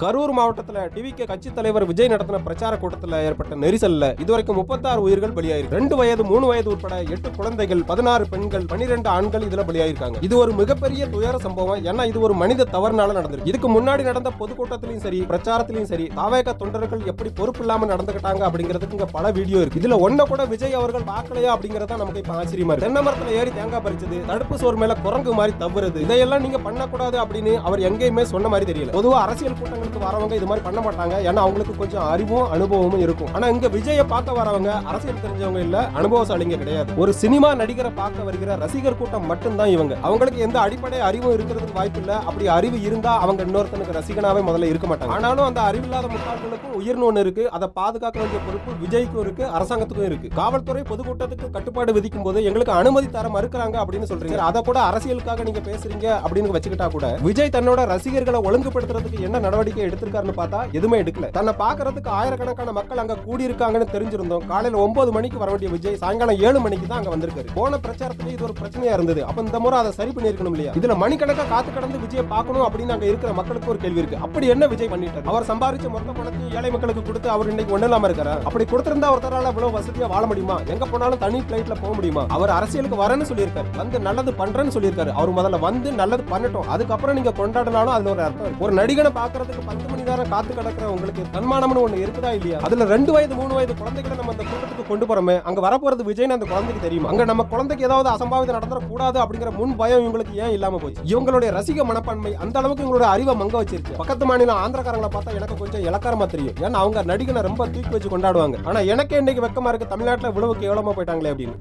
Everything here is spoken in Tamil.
கரூர் மாவட்டத்தில் டிவிகே கட்சி தலைவர் விஜய் நடத்தின பிரச்சார கூட்டத்தில் ஏற்பட்ட நெரிசல்ல இதுவரைக்கும் முப்பத்தாறு உயிர்கள் பலியாயிருக்கு. ரெண்டு வயது மூணு வயது உட்பட எட்டு குழந்தைகள் பதினாறு பெண்கள் பனிரெண்டு ஆண்கள் இதுல பலியாயிருக்காங்க. இது ஒரு மிகப்பெரிய துயர சம்பவம். ஏன்னா இது ஒரு மனித தவறுனால நடந்திருக்கு. இதுக்கு முன்னாடி நடந்த பொதுக்கூட்டத்திலையும் சரி பிரச்சாரத்திலையும் சரி தாவேக தொண்டர்கள் எப்படி பொறுப்பு இல்லாம நடந்துக்கிட்டாங்க அப்படிங்கிறதுக்கு இங்க பல வீடியோ இருக்கு. இதுல ஒன்ன கூட விஜய் அவர்கள் பார்க்கலையா அப்படிங்கறத நமக்கு இப்ப ஆச்சரியமா இருக்கு. தென்னை மரத்துல ஏறி தேங்காய் பறிச்சது தடுப்பு சோர் மேல குரங்கு மாதிரி தவறுது இதையெல்லாம் நீங்க பண்ணக்கூடாது அப்படின்னு அவர் எங்கேயுமே சொன்ன மாதிரி தெரியல. பொதுவா அரசியல் கூட்டங்கள் கூட்டங்களுக்கு வரவங்க இது மாதிரி பண்ண மாட்டாங்க. ஏன்னா அவங்களுக்கு கொஞ்சம் அறிவும் அனுபவமும் இருக்கும். ஆனா இங்க விஜய பார்க்க வரவங்க அரசியல் தெரிஞ்சவங்க இல்ல அனுபவசாலிங்க கிடையாது. ஒரு சினிமா நடிகரை பார்க்க வருகிற ரசிகர் கூட்டம் மட்டும்தான் இவங்க. அவங்களுக்கு எந்த அடிப்படை அறிவும் இருக்கிறதுக்கு வாய்ப்பு இல்ல. அப்படி அறிவு இருந்தா அவங்க இன்னொருத்தனுக்கு ரசிகனாவே முதல்ல இருக்க மாட்டாங்க. ஆனாலும் அந்த அறிவில்லாத முட்டாள்களுக்கும் உயிர்னு ஒண்ணு இருக்கு. அதை பாதுகாக்க வேண்டிய பொறுப்பு விஜய்க்கும் இருக்கு அரசாங்கத்துக்கும் இருக்கு. காவல்துறை பொதுக்கூட்டத்துக்கு கட்டுப்பாடு விதிக்கும் போது எங்களுக்கு அனுமதி தர மறுக்கிறாங்க அப்படின்னு சொல்றீங்க. அதை கூட அரசியலுக்காக நீங்க பேசுறீங்க அப்படின்னு வச்சுக்கிட்டா கூட விஜய் தன்னோட ரசிகர்களை ஒழுங்குபடுத்துறதுக்கு என்ன நடவடிக்கை எடுத்திருக்காருன்னு பார்த்தா எதுவுமே எடுக்கல. தன்னை பாக்குறதுக்கு ஆயிரக்கணக்கான மக்கள் அங்க கூடி இருக்காங்கன்னு தெரிஞ்சிருந்தோம். காலையில ஒன்பது மணிக்கு வர வேண்டிய விஜய் சாயங்காலம் ஏழு மணிக்கு தான் அங்க வந்திருக்காரு. போன பிரச்சாரத்துல இது ஒரு பிரச்சனையா இருந்தது. அப்ப இந்த முறை அதை சரி பண்ணிருக்கணும் இல்லையா? இதுல மணிக்கணக்கா காத்து கடந்து விஜய் பார்க்கணும் அப்படின்னு அங்க இருக்கிற மக்களுக்கு ஒரு கேள்வி இருக்கு. அப்படி என்ன விஜய் பண்ணிட்டாரு? அவர் சம்பாதிச்ச மொத்த பணத்தையும் ஏழை மக்களுக்கு கொடுத்து அவர் இன்னைக்கு ஒண்ணு இல்லாம இருக்காரு? அப்படி கொடுத்திருந்தா ஒருத்தரால இவ்வளவு வசதியா வாழ முடியுமா? எங்க போனாலும் தனி பிளைட்ல போக முடியுமா? அவர் அரசியலுக்கு வரேன்னு சொல்லியிருக்காரு. வந்து நல்லது பண்றேன்னு சொல்லியிருக்காரு. அவர் முதல்ல வந்து நல்லது பண்ணட்டும். அதுக்கப்புறம் நீங்க கொண்டாடினாலும் அதுல ஒரு அர்த்தம் ஒரு நடிகனை பாக்குறதுக்கு பத்து மணி நேரம் காத்து கிடக்குற உங்களுக்கு தன்மானம்னு ஒண்ணு இருக்குதா இல்லையா? அதுல ரெண்டு வயது மூணு வயது குழந்தைகளை நம்ம அந்த கூட்டத்துக்கு கொண்டு போறோமே அங்க வரப்போறது விஜய்னு அந்த குழந்தைக்கு தெரியுமா? அங்க நம்ம குழந்தைக்கு ஏதாவது அசம்பாவிதம் நடந்துட கூடாது அப்படிங்கிற முன் பயம் இவங்களுக்கு ஏன் இல்லாம போச்சு? இவங்களுடைய ரசிக மனப்பான்மை அந்த அளவுக்கு இவங்களோட அறிவை மங்க வச்சிருக்கு. பக்கத்து மாநிலம் ஆந்திரக்காரங்களை பார்த்தா எனக்கு கொஞ்சம் இலக்காரமா தெரியும். ஏன்னா அவங்க நடிகனை ரொம்ப தூக்கி வச்சு கொண்டாடுவாங்க. ஆனா எனக்கு இன்னைக்கு வெக்கமா இருக்கு. தமிழ்நாட்டுல இவ்வளவு கேவலமா போயிட்டாங்களே அப்படின்னு.